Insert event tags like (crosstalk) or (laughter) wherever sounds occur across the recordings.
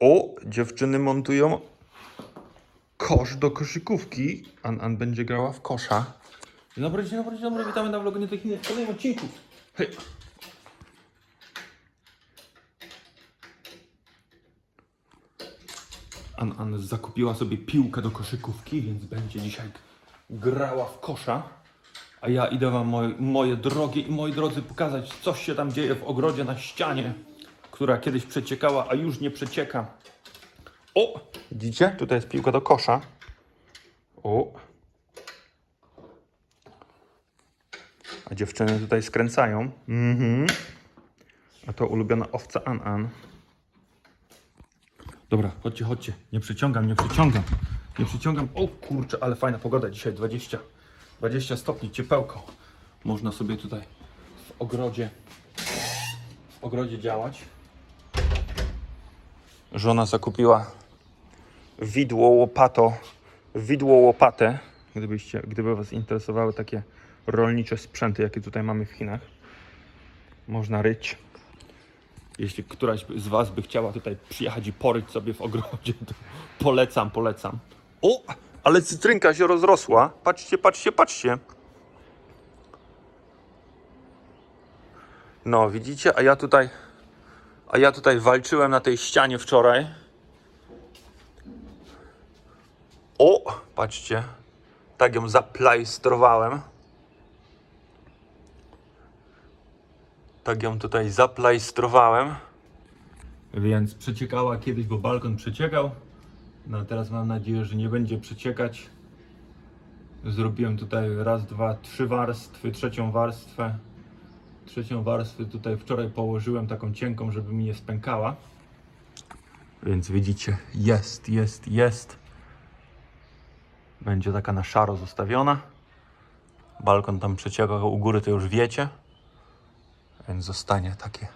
O, dziewczyny montują kosz do koszykówki. An, An będzie grała w kosza. Dzień dobry, dzień dobry, dzień dobry. Witamy na vlogu nie takich w kolejnym odcinku. Hej. An, An zakupiła sobie piłkę do koszykówki, więc będzie dzisiaj grała w kosza. A ja idę wam, moje, moje drogie i moi drodzy, pokazać, co się tam dzieje w ogrodzie na ścianie, która kiedyś przeciekała, a już nie przecieka. O! Widzicie? Tutaj jest piłka do kosza. O! A dziewczyny tutaj skręcają. Mhm. A to ulubiona owca An An. Dobra, chodźcie, chodźcie. Nie przyciągam, nie przyciągam. Nie przyciągam. O kurczę, ale fajna pogoda dzisiaj. 20, 20 stopni, ciepełko. Można sobie tutaj w ogrodzie w ogrodzie działać. Żona zakupiła widło łopato, widło łopatę, gdybyście, gdyby Was interesowały takie rolnicze sprzęty, jakie tutaj mamy w Chinach. Można ryć. Jeśli któraś z Was by chciała tutaj przyjechać i poryć sobie w ogrodzie, to polecam, polecam. O, ale cytrynka się rozrosła. Patrzcie, patrzcie, patrzcie. No, widzicie, a ja tutaj, a ja tutaj walczyłem na tej ścianie wczoraj. O, patrzcie, tak ją zaplajstrowałem. Tak ją tutaj zaplajstrowałem. Więc przeciekała kiedyś, bo balkon przeciekał. No teraz mam nadzieję, że nie będzie przeciekać. Zrobiłem tutaj raz, dwa, trzy warstwy, trzecią warstwę. Trzecią warstwę tutaj wczoraj położyłem taką cienką, żeby mi nie spękała. Więc widzicie, jest, jest, jest. Będzie taka na szaro zostawiona. Balkon tam przeciekał u góry, to już wiecie. Więc zostanie takie,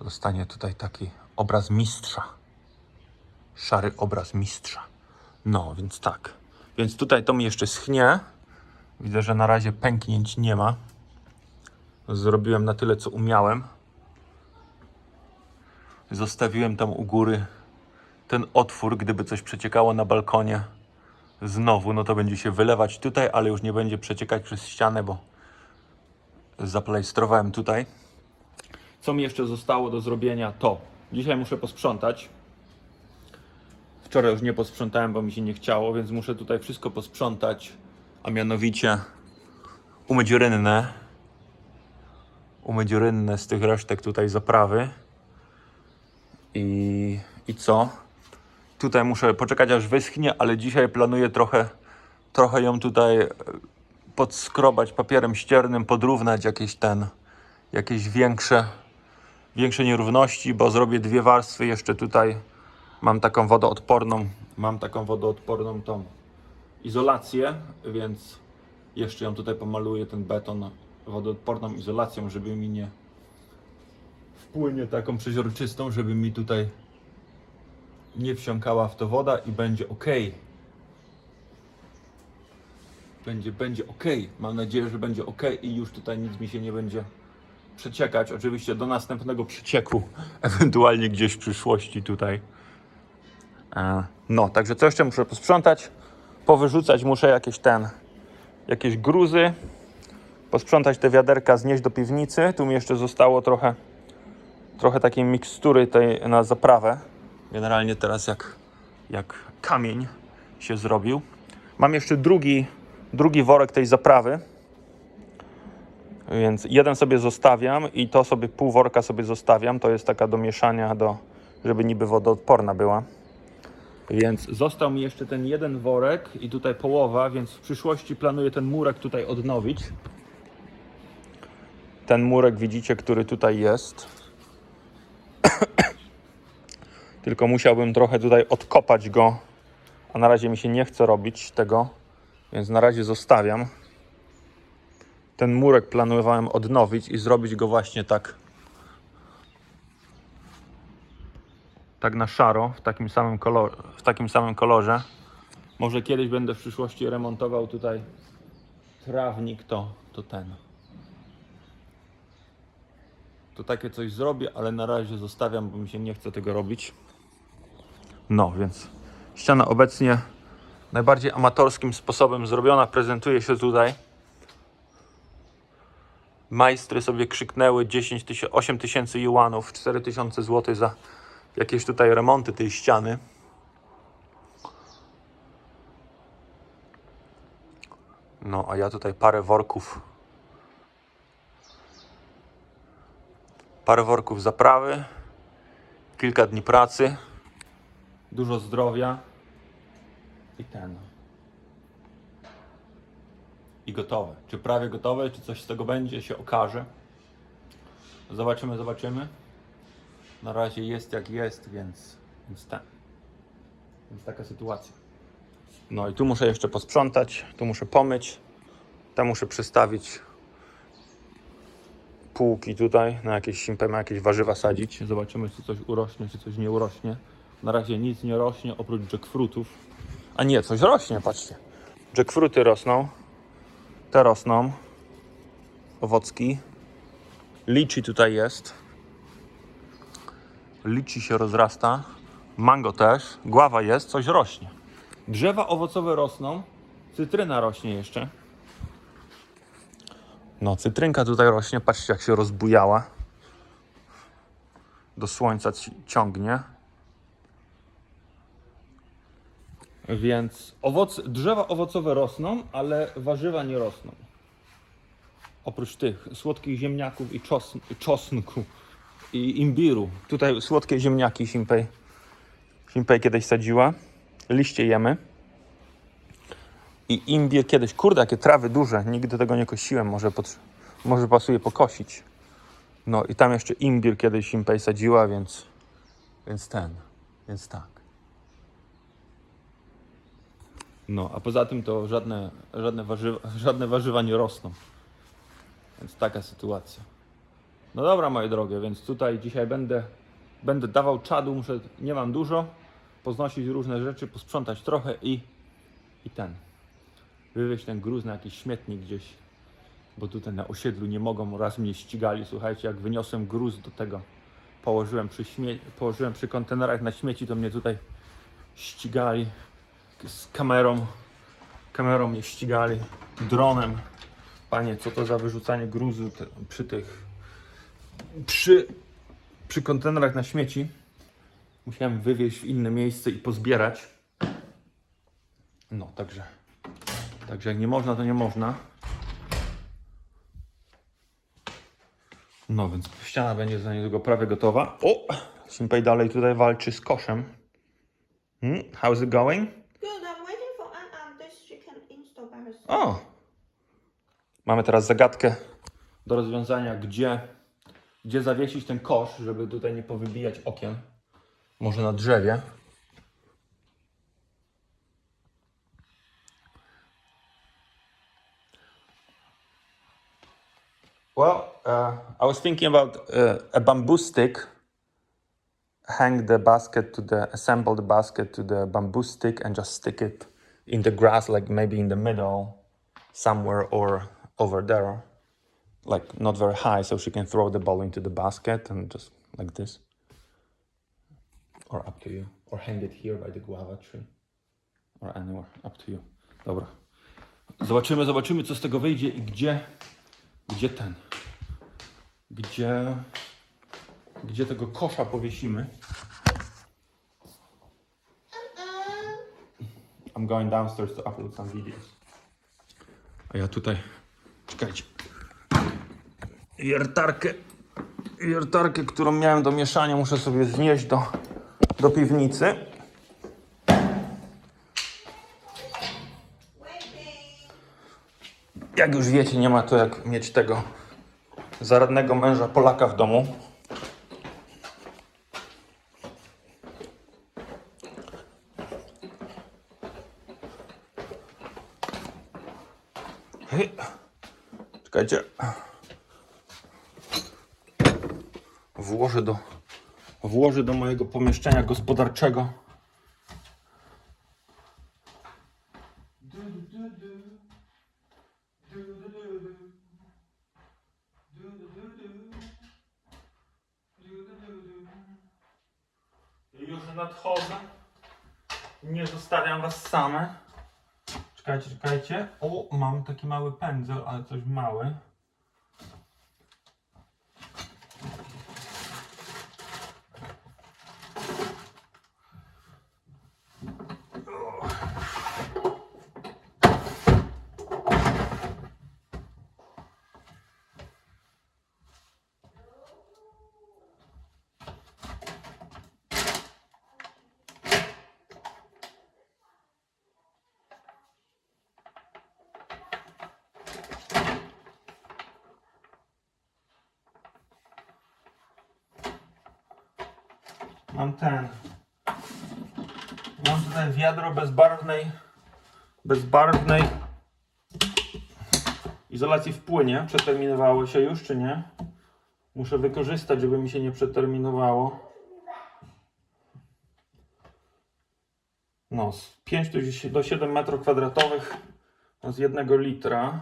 zostanie tutaj taki obraz mistrza. Szary obraz mistrza. No, więc tak. Więc tutaj to mi jeszcze schnie. Widzę, że na razie pęknięć nie ma. Zrobiłem na tyle, co umiałem. Zostawiłem tam u góry ten otwór, gdyby coś przeciekało na balkonie. Znowu, no to będzie się wylewać tutaj, ale już nie będzie przeciekać przez ścianę, bo zaplejstrowałem tutaj. Co mi jeszcze zostało do zrobienia to dzisiaj muszę posprzątać. Wczoraj już nie posprzątałem, bo mi się nie chciało, więc muszę tutaj wszystko posprzątać, a mianowicie umyć rynnę. Umyć rynnę z tych resztek tutaj zaprawy. I, i co? Tutaj muszę poczekać aż wyschnie, ale dzisiaj planuję trochę, trochę ją tutaj e, podskrobać papierem ściernym, podrównać jakieś ten, jakieś większe, większe nierówności, bo zrobię dwie warstwy jeszcze tutaj. Mam taką wodoodporną, mam taką wodoodporną tą izolację, więc jeszcze ją tutaj pomaluję ten beton wodoodporną izolacją, żeby mi nie wpłynie taką przeźroczystą, żeby mi tutaj nie wsiąkała w to woda i będzie ok. Będzie, będzie ok. Mam nadzieję, że będzie ok i już tutaj nic mi się nie będzie przeciekać. Oczywiście do następnego przecieku, (laughs) ewentualnie gdzieś w przyszłości tutaj. E, No, także co jeszcze muszę posprzątać? Powyrzucać muszę jakieś ten, jakieś gruzy. Posprzątać te wiaderka, znieść do piwnicy. Tu mi jeszcze zostało trochę, trochę takiej mikstury tej na zaprawę. Generalnie teraz jak, jak kamień się zrobił. Mam jeszcze drugi, drugi worek tej zaprawy. Więc jeden sobie zostawiam i to sobie pół worka sobie zostawiam. To jest taka do mieszania, do, żeby niby wodoodporna była. Więc został mi jeszcze ten jeden worek i tutaj połowa, więc w przyszłości planuję ten murek tutaj odnowić. Ten murek widzicie, który tutaj jest. (coughs) Tylko musiałbym trochę tutaj odkopać go, a na razie mi się nie chce robić tego, więc na razie zostawiam. Ten murek planowałem odnowić i zrobić go właśnie tak tak na szaro, w takim samym kolorze, w takim samym kolorze. Może kiedyś będę w przyszłości remontował tutaj trawnik, to, to ten. To takie coś zrobię, ale na razie zostawiam, bo mi się nie chce tego robić. No, więc ściana obecnie najbardziej amatorskim sposobem zrobiona, prezentuje się tutaj. Majstry sobie krzyknęły 10 tysięcy, 8 tysięcy juanów, 4 tysiące złotych za jakieś tutaj remonty tej ściany. No, a ja tutaj parę worków. Parę worków zaprawy, kilka dni pracy, dużo zdrowia i ten. I gotowe. Czy prawie gotowe, czy coś z tego będzie, się okaże. Zobaczymy, zobaczymy. Na razie jest jak jest, więc, więc ten. Więc taka sytuacja. No i tu muszę jeszcze posprzątać, tu muszę pomyć, tam muszę przystawić półki tutaj, na jakieś simpy, na jakieś warzywa sadzić. Zobaczymy, czy coś urośnie, czy coś nie urośnie. Na razie nic nie rośnie, oprócz jackfruitów. A nie, coś rośnie, patrzcie. Jackfruity rosną. Te rosną. Owocki. Liczy tutaj jest. Liczy się rozrasta. Mango też. Gława jest, coś rośnie. Drzewa owocowe rosną. Cytryna rośnie jeszcze. No, cytrynka tutaj rośnie. Patrzcie, jak się rozbujała. Do słońca ci- ciągnie. Więc owoc, drzewa owocowe rosną, ale warzywa nie rosną. Oprócz tych słodkich ziemniaków i czosn, czosnku i imbiru. Tutaj słodkie ziemniaki Simpej, Simpej kiedyś sadziła. Liście jemy. I imbir kiedyś, kurde, jakie trawy duże, nigdy tego nie kosiłem, może, pot, może pasuje pokosić. No i tam jeszcze imbir kiedyś Simpej sadziła, więc, więc ten, więc tak. No, a poza tym to żadne, żadne, warzywa, żadne warzywa nie rosną. Więc taka sytuacja. No dobra, moje drogie, więc tutaj dzisiaj będę, będę dawał czadu, muszę, nie mam dużo, poznosić różne rzeczy, posprzątać trochę i, i ten. Wywieźć ten gruz na jakiś śmietnik gdzieś, bo tutaj na osiedlu nie mogą, raz mnie ścigali, słuchajcie, jak wyniosłem gruz do tego, położyłem przy, śmie- położyłem przy kontenerach na śmieci, to mnie tutaj ścigali z kamerą, kamerą mnie ścigali, dronem. Panie, co to za wyrzucanie gruzu te, przy tych, przy, przy kontenerach na śmieci. Musiałem wywieźć w inne miejsce i pozbierać. No, także, także jak nie można, to nie można. No, więc ściana będzie za niedługo prawie gotowa. O! Simpej dalej tutaj walczy z koszem. Hmm? How's it going? Good, I'm waiting for An she can install by herself. O! Mamy teraz zagadkę do rozwiązania, gdzie, gdzie zawiesić ten kosz, żeby tutaj nie powybijać okien. Może na drzewie. Well, uh, I was thinking about uh, a bamboo stick. Hang the basket to the, assemble the basket to the bamboo stick and just stick it in the grass, like maybe in the middle somewhere or over there. Like not very high, so she can throw the ball into the basket and just like this. Or up to you. Or hang it here by the guava tree. Or anywhere. Up to you. Dobra. Zobaczymy, zobaczymy, co z tego wyjdzie i gdzie, gdzie ten, gdzie, gdzie tego kosza powiesimy. I'm going downstairs to upload some videos. A ja tutaj, czekajcie, wiertarkę, wiertarkę, którą miałem do mieszania, muszę sobie znieść do, do piwnicy. Jak już wiecie, nie ma to jak mieć tego zaradnego męża Polaka w domu. Hej. Czekajcie. Włożę do, włożę do mojego pomieszczenia gospodarczego. Nadchodzę. Nie zostawiam was same. Czekajcie, czekajcie. O, mam taki mały pędzel, ale coś mały. Mam ten. Mam tutaj wiadro bezbarwnej, bezbarwnej izolacji w płynie. Przeterminowało się już, czy nie? Muszę wykorzystać, żeby mi się nie przeterminowało. No, z 5 do 10 do 7 metrów kwadratowych no z 1 litra.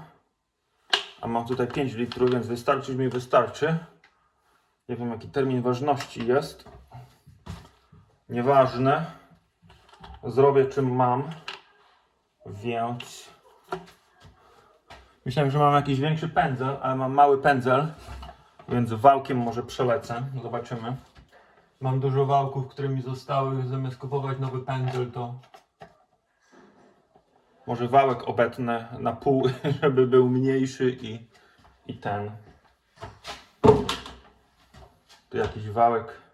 A mam tutaj 5 litrów, więc wystarczy mi wystarczy. Nie wiem jaki termin ważności jest. Nieważne. Zrobię czym mam. Więc. Myślałem, że mam jakiś większy pędzel, ale mam mały pędzel. Więc wałkiem może przelecę. Zobaczymy. Mam dużo wałków, które mi zostały. Zamiast kupować nowy pędzel, to. Może wałek obetnę na pół, (laughs) żeby był mniejszy i, i ten. Tu jakiś wałek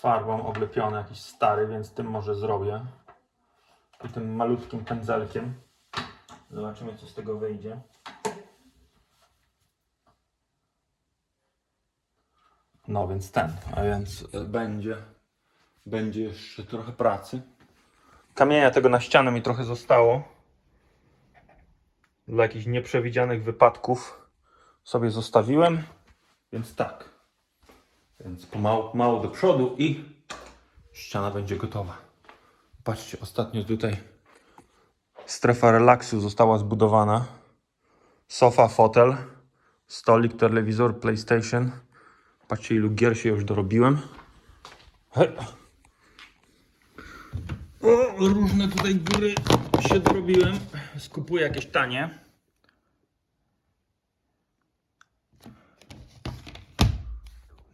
farbą oblepiony, jakiś stary, więc tym może zrobię. I tym malutkim pędzelkiem. Zobaczymy, co z tego wyjdzie. No więc ten, a więc e, będzie, będzie jeszcze trochę pracy. Kamienia tego na ścianę mi trochę zostało. Dla jakichś nieprzewidzianych wypadków sobie zostawiłem. Więc tak. Więc pomału, pomału do przodu i ściana będzie gotowa. Patrzcie, ostatnio tutaj strefa relaksu została zbudowana. Sofa, fotel, stolik, telewizor, PlayStation. Patrzcie, ilu gier się już dorobiłem. O, różne tutaj góry się dorobiłem. Skupuję jakieś tanie.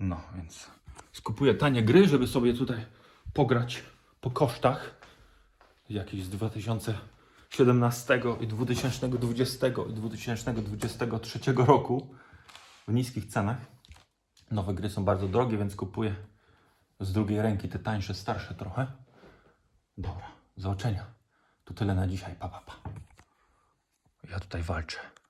No, więc skupuję tanie gry, żeby sobie tutaj pograć po kosztach. Jakieś z 2017 i 2020 i 2023 roku w niskich cenach. Nowe gry są bardzo drogie, więc kupuję z drugiej ręki te tańsze, starsze trochę. Dobra, zobaczenia. To tyle na dzisiaj. Pa, pa, pa. Ja tutaj walczę.